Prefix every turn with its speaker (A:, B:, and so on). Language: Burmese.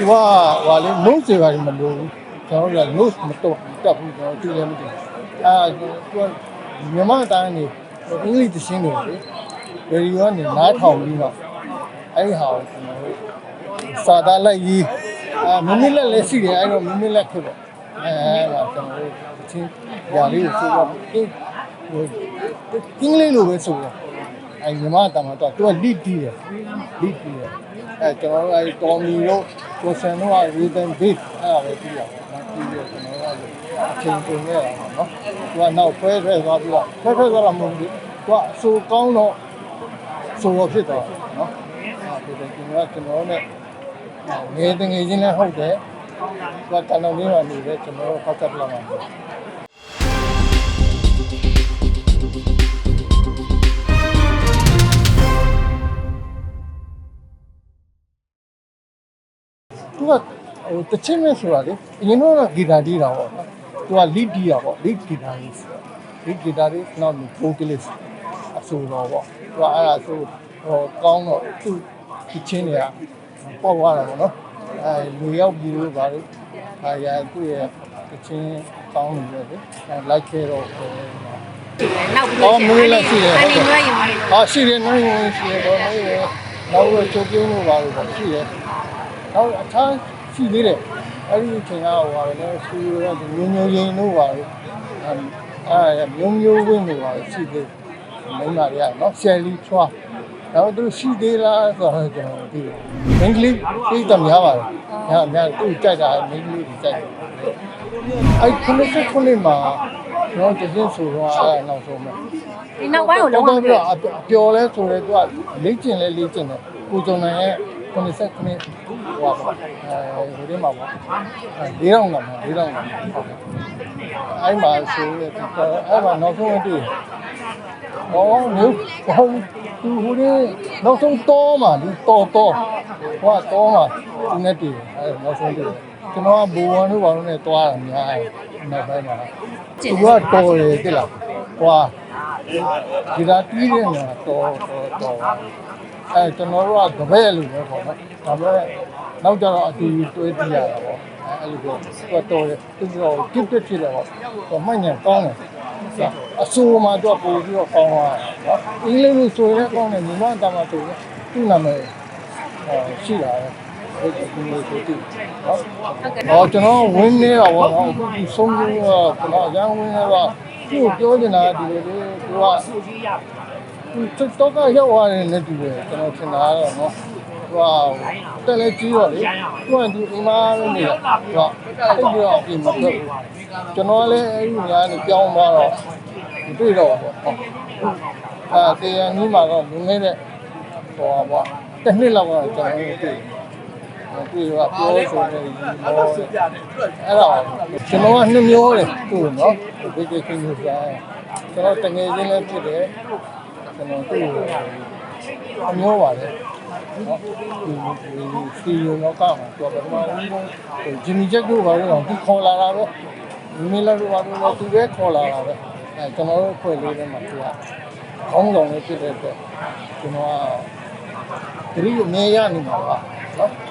A: သူကဟာလေ note တွေပါမလို့ဘူးကျွန်တော်တို့က note မတော့တက်ဘူးကျွန်တော်ကြည့်လည်းမကြည့်အာသူကမြန်မာတိုင်းနေအင်္ဂလိပ်သင်းတွေလေရေဒီယိုကနေနားထောင်ပြီးတော့အဲ့ဒီဟာကိုကျွန်တော်တို့စာသားလိုက်ရေးအာမမလက်လည်းရှိတယ်အဲ့တော့မမလက်ဖြစ်ပေါ့အဲအဲ့ဒါကျွန်တော်တို့အချင်းညာလေးကိုဆိုတော့အင်းဟိုအင်္ဂလိပ်လိုပဲဆိုတော့အဲ့မြန်မာတမန်တော့သူက lead တီးတယ် lead တီးတယ်အဲကျွန်တော်တို့အဲ့တော်မီတို့ ကိုဆန်တို့က rhythm beat အဲ့ဒါပဲတီးရအောင်နော်တီးပြီးတော့ကျွန်တော်တို့အချင်းပုံနေရတာပေါ့နော်သူကနောက်ဖွဲဖွဲသွားပြီးတော့ဖွဲဖွဲသွားတာမဟုတ်ဘူးသူကအဆိုကောင်းတော့ဆိုတော့ဖြစ်သွားတယ်နော်အဲ့ဒါကျွန်တော်ကကျွန်တော်နဲ့ငယ်တငယ်ချင်းလည်းဟုတ်တယ်သူကတန်တော်လေးမှနေတယ်ကျွန်တော်တို့ဟောက်တက်လာမှာပေါ့ သူကဟိုတချင်းမဲ့ဆိုတာလေအရင်တော့ဂီတာတီးတာပေါ့နော်သူက lead တီးတာပေါ့ lead guitarist lead guitarist နောက် vocalist အဆိုတော်ပေါ့သူကအဲ့ဒါဆိုဟိုကောင်းတော့သူတချင်းတွေကပေါက်သွားတာပေါ့နော်အဲလူရောက်ပြီးလို့ပါလို့အဲရသူ့ရဲ့တချင်းကောင်းနေတယ်လေအဲ like ခဲ့တော့
B: နောက်ပြီး
A: အော်မွေးလည်းရှိတယ်
B: အ
A: ဟုတ်
B: န
A: ကဲ့
B: ည်းနည်းယူနေ။
A: အော်ရှိတယ်နိုင်ဝင်ရှိတယ်ပေါ့နိုင်ဝင်နောက်တော့ချုပ်ပြင်းလို့ပါလို့ပေါ့ရှိတယ်။ နောက်အခြားရှိသေးတယ်။အဲ့ဒီအချိန်ကဟိုပါပဲလေရှိရတဲ့မျိုးမျိုးရင်းလို့ပါလို့အဲအဲမျိုးမျိုးဝင်းလို့ပါလို့ရှိသေးတယ်။မိန်းမတွေကနော်ဆယ်လီချွားတော့သူရှိသေးလားဆိုတော့ကျွန်တော်သိတယ်။မင်းကလေးပြည်တများပါတယ်။ညာညာသူ့ကြိုက်တာမင်းကလေးကြီးကြိုက်တယ်။အဲ့ခုနှစ်ခုနှစ်မှာကျွန်တော်တည်းဆိုတော့အဲ့နောက်ဆုံးမှာ
B: ဒီနောက်ပိုင်းကိုလုံးဝ
A: တော့ပြီးတော့အပျော်လဲဆိုလဲသူကလေ့ကျင့်လဲလေ့ကျင့်တယ်ကိုစုံနိုင်ရဲ့ 90ခုနှစ်ဟိုပါပေါ့အဲဟိုဒီမှာပေါ့၄တောင်ကမှာ၄တောင်ကမှာဟုတ်ကဲ့အဲ့မှာဆိုရဲအဲ့မှာနောက်ဆုံးတွေ့ဟောမျိုးဟောသူဟိုဒီနောက်ဆုံးတော့မှာဒီတော့တော့ဟိုကတော့မှာသူနဲ့တွေ့တယ်အဲ့နောက်ဆုံးတွေ့ကျွန်တော်ကဘူဝမ်တို့ဘာလို့လဲတွားတာများတယ်နောက်ပိုင်းမှာသူကတော်တယ်တိလားဟွာဒီလာတီးတဲ့နေရာတော့တော့တော့ အဲကျွန်တော်တို့ကတပည့်လို့ပဲပေါ့နော်ဒါပေမဲ့နောက်ကြတော့အတူတူတွေးတီးရတာပေါ့အဲအဲ့လိုပေါ့သူကတော်တယ်သူကတော့ gift ဖြစ်တယ်ပေါ့ဟိုမှညံကောင်းတယ်အဆိုးမှတော့ပို့ပြီးတော့ကောင်းသွားတယ်နော်အင်္ဂလိပ်လိုဆိုရဲကောင်းတယ်မြန်မာတာမှာဆိုရင်သူ့နာမည်ဟောရှိတာပဲဒီလိုမျိုးဆိုတည်နော်
B: ဟုတ်ကဲ့။
A: အော်ကျွန်တော်ဝင်းနေတာပေါ့နော်။အခုဒီဆုံးဆုံးကကျွန်တော်အရန်ဝင်းနေတော့သူ့ကိုပြောနေတာဒီလိုလေသူက သူတော့ကရောက်သွားတယ်နဲ့တူတယ်ကျွန်တော်ထင်တာကတော့နော်။သူကတက်လဲကြီးတော့လေ။သူကဒီအိမ်မှာနေတာ။သူကအဲ့ဒီတော့အပြင်မထွက်ဘူး။ကျွန်တော်လည်းအဲ့ဒီနေရာကနေပြောင်းသွားတော့မတွေ့တော့ဘူးပေါ့။အဲတရားကြီးမှာတော့ငငယ်တဲ့ဟောပါတစ်နှစ်လောက်တော့ကျွန်တော်တွေ့တယ်တွေ့ရပြောဆိုနေတယ်အဲ့တော့ကျွန်တော်ကနှစ်မျိုးတယ်သူ့နော်ဒီကိစ္စမျိုးစားကျွန်တော်တငယ်ချင်းလည်းဖြစ်တယ် ကျွန်တော်သူ့အမျိုးပါလေနော်ဒီစီယုံတော့ကမှာသူကပထမဦးဆုံးဂျင်မီချက်တို့ဘာလို့လဲသူခေါ်လာတာပဲမင်းလည်းဘာလို့လဲသူပဲခေါ်လာတာပဲအဲကျွန်တော်တို့ဖွဲ့လေးထဲမှာသူကခေါင်းဆောင်လေးဖြစ်တဲ့အတွက်ကျွန်တော်ကတတိယအမြဲရနေမှာပါနော်